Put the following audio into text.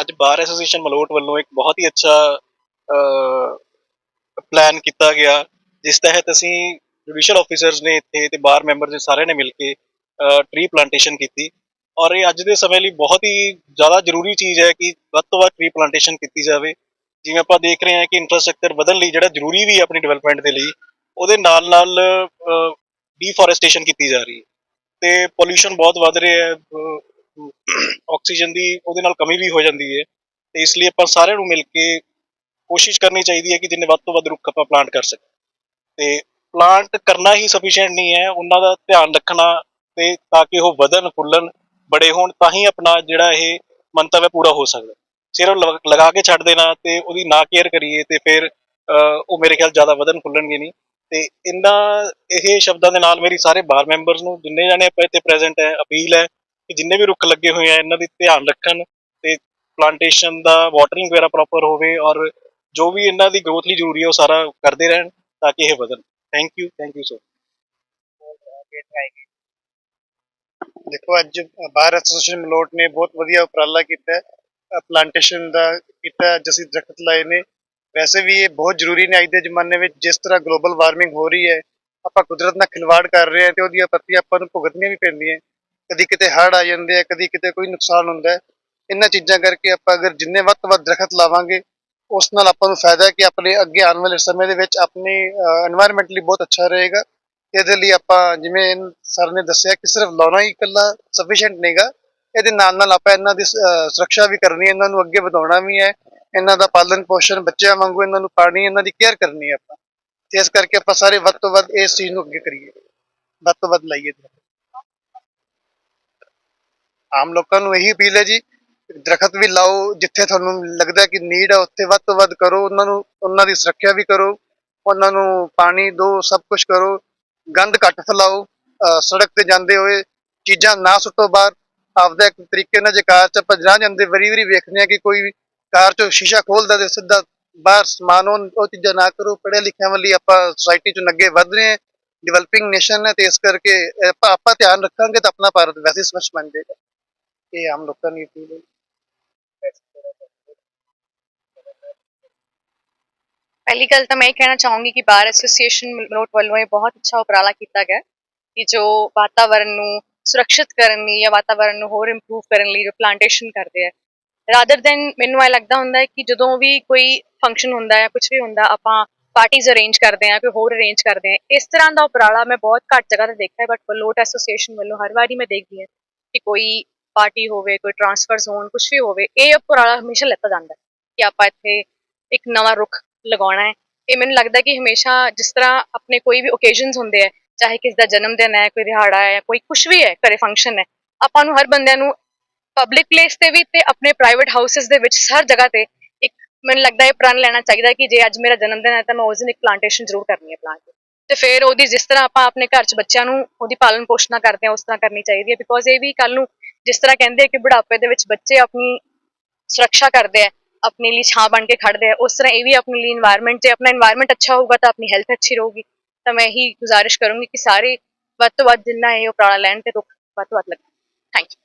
ਅੱਜ bar association Malout ਵੱਲੋਂ ਇੱਕ ਬਹੁਤ ਹੀ ਅੱਛਾ ਪਲਾਨ ਕੀਤਾ ਗਿਆ, ਜਿਸ ਤਹਿਤ ਅਸੀਂ ਜੁਡੀਸ਼ੀਅਲ ਆਫੀਸਰਸ ਨੇ ਇੱਥੇ ਤੇ ਬਾਰ ਮੈਂਬਰ ਨੇ ਸਾਰਿਆਂ ਨੇ ਮਿਲ ਕੇ ਟਰੀ ਪਲਾਂਟੇਸ਼ਨ ਕੀਤੀ। ਔਰ ਇਹ ਅੱਜ ਦੇ ਸਮੇਂ ਲਈ ਬਹੁਤ ਹੀ ਜ਼ਿਆਦਾ ਜ਼ਰੂਰੀ ਚੀਜ਼ ਹੈ ਕਿ ਵੱਧ ਤੋਂ ਵੱਧ ਟ੍ਰੀ ਪਲਾਂਟੇਸ਼ਨ ਕੀਤੀ ਜਾਵੇ। ਜਿਵੇਂ ਆਪਾਂ ਦੇਖ ਰਹੇ ਹਾਂ ਕਿ ਇਨਫਰਾਸਟ੍ਰਕਚਰ ਵਧਣ ਲਈ ਜਿਹੜਾ ਜ਼ਰੂਰੀ ਵੀ ਹੈ ਆਪਣੀ ਡਿਵੈਲਪਮੈਂਟ ਦੇ ਲਈ, ਉਹਦੇ ਨਾਲ ਨਾਲ ਡੀਫੋਰੈਸਟੇਸ਼ਨ ਕੀਤੀ ਜਾ ਰਹੀ ਹੈ। ਤੇ ਪੋਲੂਸ਼ਨ ਬਹੁਤ ਵੱਧ ਰਿਹਾ ਹੈ ਆਕਸੀਜਨ ਦੀ ਉਹਦੇ ਨਾਲ ਕਮੀ ਵੀ ਹੋ ਜਾਂਦੀ ਹੈ। ਤੇ ਇਸ ਲਈ ਆਪਾਂ ਸਾਰਿਆਂ ਨੂੰ ਮਿਲ ਕੇ ਕੋਸ਼ਿਸ਼ ਕਰਨੀ ਚਾਹੀਦੀ ਹੈ ਕਿ ਜਿੰਨੇ ਵੱਧ ਤੋਂ ਵੱਧ ਰੁੱਖ ਆਪਾਂ ਪਲਾਂਟ ਕਰ ਸਕੀਏ। ਤੇ ਪਲਾਂਟ ਕਰਨਾ ਹੀ ਸਫੀਸ਼ੀਐਂਟ ਨਹੀਂ ਹੈ, ਉਹਨਾਂ ਦਾ ਧਿਆਨ ਰੱਖਣਾ ਤੇ ਤਾਂ ਕਿ ਉਹ ਵਧਣ, ਫੁੱਲਣ, ਬੜੇ ਹੋਣ, ਤਾਂ ਹੀ ਆਪਣਾ ਜਿਹੜਾ ਇਹ ਮੰਤਵ ਹੈ ਪੂਰਾ ਹੋ ਸਕਦਾ। ਸਿਰਫ ਲਗ- ਲਗਾ ਕੇ ਛੱਡ ਦੇਣਾ ਤੇ ਉਹਦੀ ਨਾ ਕੇਅਰ ਕਰੀਏ ਤੇ ਫਿਰ ਉਹ ਮੇਰੇ ਖਿਆਲ ਜ਼ਿਆਦਾ ਵਧਣ, ਫੁੱਲਣਗੇ ਨਹੀਂ। ਤੇ ਇਹਨਾਂ, ਇਹ ਸ਼ਬਦਾਂ ਦੇ ਨਾਲ ਮੇਰੀ ਸਾਰੇ ਬਾਰ ਮੈਂਬਰਸ ਨੂੰ, ਜਿੰਨੇ ਜਾਣੇ ਆਪਾਂ ਇੱਥੇ ਪ੍ਰੈਜ਼ੈਂਟ ਹੈ, ਅਪੀਲ ਹੈ ਕਿ ਜਿੰਨੇ ਵੀ ਰੁੱਖ ਲੱਗੇ ਹੋਏ ਆ, ਇਹਨਾਂ ਦੀ ਧਿਆਨ ਰੱਖਣ ਤੇ ਪਲਾਂਟੇਸ਼ਨ ਦਾ ਵਾਟਰਿੰਗ ਵਗੈਰਾ ਪ੍ਰੋਪਰ ਹੋਵੇ ਔਰ ਜੋ ਵੀ ਇਹਨਾਂ ਦੀ ਗਰੋਥ ਲਈ ਜ਼ਰੂਰੀ ਹੈ ਉਹ ਸਾਰਾ ਕਰਦੇ ਰਹਿਣ ਤਾਂ ਕਿ ਇਹ ਵਧਣ। Thank you thank you so ਦੇਖੋ, ਅੱਜ ਬਾਰ ਐਸੋਸੀਏਸ਼ਨ ਮਲੋਟ ਨੇ ਬਹੁਤ ਵਧੀਆ ਉਪਰਾਲਾ ਕੀਤਾ ਪਲਾਂਟੇਸ਼ਨ ਦਾ ਕੀਤਾ ਅੱਜ ਅਸੀਂ ਦਰਖਤ ਲਾਏ ਨੇ। ਵੈਸੇ ਵੀ ਇਹ ਬਹੁਤ ਜ਼ਰੂਰੀ ਨੇ ਅੱਜ ਦੇ ਜ਼ਮਾਨੇ ਵਿੱਚ, ਜਿਸ ਤਰ੍ਹਾਂ ਗਲੋਬਲ ਵਾਰਮਿੰਗ ਹੋ ਰਹੀ ਹੈ, ਆਪਾਂ ਕੁਦਰਤ ਨਾਲ ਖਿਲਵਾੜ ਕਰ ਰਹੇ ਹਾਂ ਤੇ ਉਹਦੀਆਂ ਪੱਤੀਆਂ ਆਪਾਂ ਨੂੰ ਭੁਗਤਣੀਆਂ ਵੀ ਪੈਂਦੀਆਂ। ਕਦੀ ਕਿਤੇ ਹੜ੍ਹ ਆ ਜਾਂਦੇ ਆ, ਕਦੀ ਕਿਤੇ ਕੋਈ ਨੁਕਸਾਨ ਹੁੰਦਾ ਇਹਨਾਂ ਚੀਜ਼ਾਂ ਕਰਕੇ ਆਪਾਂ ਅਗਰ ਜਿੰਨੇ ਵੱਧ ਤੋਂ ਵੱਧ ਦਰੱਖਤ ਲਾਵਾਂਗੇ, ਉਸ ਨਾਲ ਆਪਾਂ ਨੂੰ ਫਾਇਦਾ ਹੈ ਕਿ ਆਪਣੇ ਅੱਗੇ ਆਉਣ ਵਾਲੇ ਸਮੇਂ ਦੇ ਵਿੱਚ ਆਪਣੀ এনवायरमेंट ਲਈ ਬਹੁਤ ਅੱਛਾ ਰਹੇਗਾ। ਇਹਦੇ ਲਈ ਆਪਾਂ ਜਿਵੇਂ ਸਰ ਨੇ ਦੱਸਿਆ ਕਿ ਸਿਰਫ ਲਾਉਣਾ ਹੀ ਇਕੱਲਾ ਸਫੀਸ਼ੀਐਂਟ ਨਹੀਂਗਾ ਇਹਦੇ ਨਾਲ ਨਾਲ ਆਪਾਂ ਇਹਨਾਂ ਦੀ ਸੁਰੱਖਿਆ ਵੀ ਕਰਨੀ ਹੈ, ਇਹਨਾਂ ਨੂੰ ਅੱਗੇ ਵਧਾਉਣਾ ਵੀ ਹੈ। ਇਹਨਾਂ ਦਾ ਪਾਲਣ ਪੋਸ਼ਣ ਬੱਚਿਆਂ ਵਾਂਗੂ ਇਹਨਾਂ ਨੂੰ ਪਾਣੀ, ਇਹਨਾਂ ਦੀ ਕੇਅਰ ਕਰਨੀ ਹੈ ਆਪਾਂ। ਇਸ ਕਰਕੇ ਆਪਾਂ ਸਾਰੇ ਵੱਧ ਤੋਂ ਵੱਧ ਇਸ ਚੀਜ਼ ਨੂੰ ਅੱਗੇ ਕਰੀਏ। ਵੱਧ ਤੋਂ ਵੱਧ ਲਾਈਏ। ਆਮ ਲੋਕਾਂ ਨੂੰ ਇਹੀ ਅਪੀਲ ਹੈ ਜੀ, ਦਰਖਤ ਵੀ ਲਾਓ, ਜਿੱਥੇ ਤੁਹਾਨੂੰ ਲੱਗਦਾ ਕਿ ਨੀਡ ਹੈ ਉੱਥੇ ਵੱਧ ਤੋਂ ਵੱਧ ਕਰੋ, ਉਹਨਾਂ ਨੂੰ, ਉਹਨਾਂ ਦੀ ਸੁਰੱਖਿਆ ਵੀ ਕਰੋ, ਉਹਨਾਂ ਨੂੰ ਪਾਣੀ ਦਿਓ ਸਭ ਕੁਝ ਕਰੋ, ਗੰਦ ਘੱਟ ਫੈਲਾਓ ਸੜਕ ਤੇ ਜਾਂਦੇ ਹੋਏ ਚੀਜ਼ਾਂ ਨਾ ਸੁੱਟੋ ਬਾਹਰ, ਆਪਦਾ ਇੱਕ ਤਰੀਕੇ ਨਾਲ ਜੇ ਕਾਰ ਚ ਆਪਾਂ ਜਾ ਜਾਂਦੇ ਵਰੀ ਵਰੀ ਵੇਖਦੇ ਆ ਕਿ ਕੋਈ ਕਾਰ ਚੋਂ ਸ਼ੀਸ਼ਾ ਖੋਲਦਾ ਤੇ ਸਿੱਧਾ ਬਾਹਰ ਸਮਾਨ, ਉਹ ਚੀਜ਼ਾਂ ਨਾ ਕਰੋ ਪੜ੍ਹੇ ਲਿਖਿਆਂ ਵਾਲੀ ਆਪਾਂ ਸੋਸਾਇਟੀ ਚ ਅੱਗੇ ਵਧ ਰਹੇ ਹਾਂ ਡਿਵੈਲਪਿੰਗ ਨੇਸ਼ਨ ਹੈ ਤੇ ਇਸ ਕਰਕੇ ਆਪਾਂ ਆਪਾਂ ਧਿਆਨ ਰੱਖਾਂਗੇ ਤਾਂ ਆਪਣਾ ਭਾਰਤ ਵੈਸੇ ਹੀ ਸਵੱਛ ਬਣ ਜਾਏਗਾ। ਇਹ ਆਮ ਲੋਕਾਂ ਦੀ ਅਪੀਲ ਹੈ। ਪਹਿਲੀ ਗੱਲ ਤਾਂ ਮੈਂ ਇਹ ਕਹਿਣਾ ਚਾਹੂੰਗੀ ਕਿ ਬਾਰ ਐਸੋਸੀਏਸ਼ਨ ਮਲੋਟ ਵੱਲੋਂ ਇਹ ਬਹੁਤ ਅੱਛਾ ਉਪਰਾਲਾ ਕੀਤਾ ਗਿਆ ਕਿ ਜੋ ਵਾਤਾਵਰਣ ਨੂੰ ਸੁਰੱਖਿਅਤ ਕਰਨ ਲਈ ਜਾਂ ਵਾਤਾਵਰਣ ਨੂੰ ਹੋਰ ਇੰਪਰੂਵ ਕਰਨ ਲਈ ਜੋ ਪਲਾਂਟੇਸ਼ਨ ਕਰਦੇ ਆ। ਰਾਦਰ ਦੈਨ ਮੈਨੂੰ ਇਹ ਲੱਗਦਾ ਹੁੰਦਾ ਹੈ ਕਿ ਜਦੋਂ ਵੀ ਕੋਈ ਫੰਕਸ਼ਨ ਹੁੰਦਾ ਹੈ ਕੁਝ ਵੀ ਹੁੰਦਾ, ਆਪਾਂ ਪਾਰਟੀਆਂ ਅਰੇਂਜ ਕਰਦੇ ਆ ਕੋਈ ਹੋਰ ਅਰੇਂਜ ਕਰਦੇ ਆ ਇਸ ਤਰ੍ਹਾਂ ਦਾ ਉਪਰਾਲਾ ਮੈਂ ਬਹੁਤ ਘੱਟ ਜਗ੍ਹਾ ਤੇ ਦੇਖਿਆ ਬਟ ਮਲੋਟ ਐਸੋਸੀਏਸ਼ਨ ਵੱਲੋਂ ਹਰ ਵਾਰੀ ਮੈਂ ਦੇਖਦੀ ਹਾਂ ਕਿ ਕੋਈ ਪਾਰਟੀ ਹੋਵੇ, ਕੋਈ ਟ੍ਰਾਂਸਫਰਸ ਹੋਣ ਕੁਝ ਵੀ ਹੋਵੇ, ਇਹ ਉਪਰਾਲਾ ਹਮੇਸ਼ਾ ਲੈਤਾ ਜਾਂਦਾ ਹੈ ਕਿ ਆਪਾਂ ਇੱਥੇ ਇੱਕ ਨਵਾਂ ਰੁੱਖ ਲਗਾਉਣਾ ਹੈ। ਇਹ ਮੈਨੂੰ ਲੱਗਦਾ ਕਿ ਹਮੇਸ਼ਾ ਜਿਸ ਤਰ੍ਹਾਂ ਆਪਣੇ ਕੋਈ ਵੀ ਓਕੇਜ਼ਨਸ ਹੁੰਦੇ ਆ ਚਾਹੇ ਕਿਸ ਦਾ ਜਨਮ ਦਿਨ ਹੈ, ਕੋਈ ਦਿਹਾੜਾ ਹੈ ਕੋਈ ਕੁਝ ਵੀ ਹੈ, ਘਰੇ ਫੰਕਸ਼ਨ ਹੈ, ਆਪਾਂ ਨੂੰ ਹਰ ਬੰਦਿਆਂ ਨੂੰ ਪਬਲਿਕ ਪਲੇਸ ਤੇ ਵੀ ਤੇ ਆਪਣੇ ਪ੍ਰਾਈਵੇਟ ਹਾਊਸਸ ਦੇ ਵਿੱਚ ਹਰ ਜਗ੍ਹਾ ਤੇ ਇੱਕ ਮੈਨੂੰ ਲੱਗਦਾ ਇਹ ਪ੍ਰਣ ਲੈਣਾ ਚਾਹੀਦਾ ਕਿ ਜੇ ਅੱਜ ਮੇਰਾ ਜਨਮ ਦਿਨ ਹੈ ਤਾਂ ਮੈਂ ਉਸ ਦਿਨ ਇੱਕ ਪਲਾਂਟੇਸ਼ਨ ਜ਼ਰੂਰ ਕਰਨੀ ਹੈ ਪਲਾਂਟ ਤੇ ਫਿਰ ਉਹਦੀ ਜਿਸ ਤਰ੍ਹਾਂ ਆਪਾਂ ਆਪਣੇ ਘਰ 'ਚ ਬੱਚਿਆਂ ਨੂੰ ਉਹਦੀ ਪਾਲਣ ਪੋਸ਼ਣਾ ਕਰਦੇ ਹਾਂ, ਉਸ ਤਰ੍ਹਾਂ ਕਰਨੀ ਚਾਹੀਦੀ ਹੈ ਬਿਕੋਜ਼ ਇਹ ਵੀ ਕੱਲ ਨੂੰ ਜਿਸ ਤਰ੍ਹਾਂ ਕਹਿੰਦੇ ਕਿ ਬੁਢਾਪੇ ਦੇ ਵਿੱਚ ਬੱਚੇ ਆਪਣੀ ਸੁਰੱਖਿਆ ਕਰਦੇ ਆ, ਆਪਣੇ ਲਈ ਛਾਂ ਬਣ ਕੇ ਖੜਦੇ ਆ, ਉਸ ਤਰ੍ਹਾਂ ਇਹ ਵੀ ਆਪਣੇ ਲਈ ਇਨਵਾਇਰਮੈਂਟ ਤੇ ਆਪਣਾ ਇਨਵਾਇਰਮੈਂਟ ਅੱਛਾ ਹੋਊਗਾ ਤਾਂ ਆਪਣੀ ਹੈਲਥ ਅੱਛੀ ਰਹੂਗੀ। ਤਾਂ ਮੈਂ ਇਹੀ ਗੁਜ਼ਾਰਿਸ਼ ਕਰੂੰਗੀ ਕਿ ਸਾਰੇ ਵੱਧ ਤੋਂ ਵੱਧ ਜਿੰਨਾ ਇਹ ਉਪਰਾਲਾ ਲੈਣ ਤੇ ਰੁੱਖ ਵੱਧ ਤੋਂ ਵੱਧ ਲਗਾਉਣ ਥੈਂਕ ਯੂ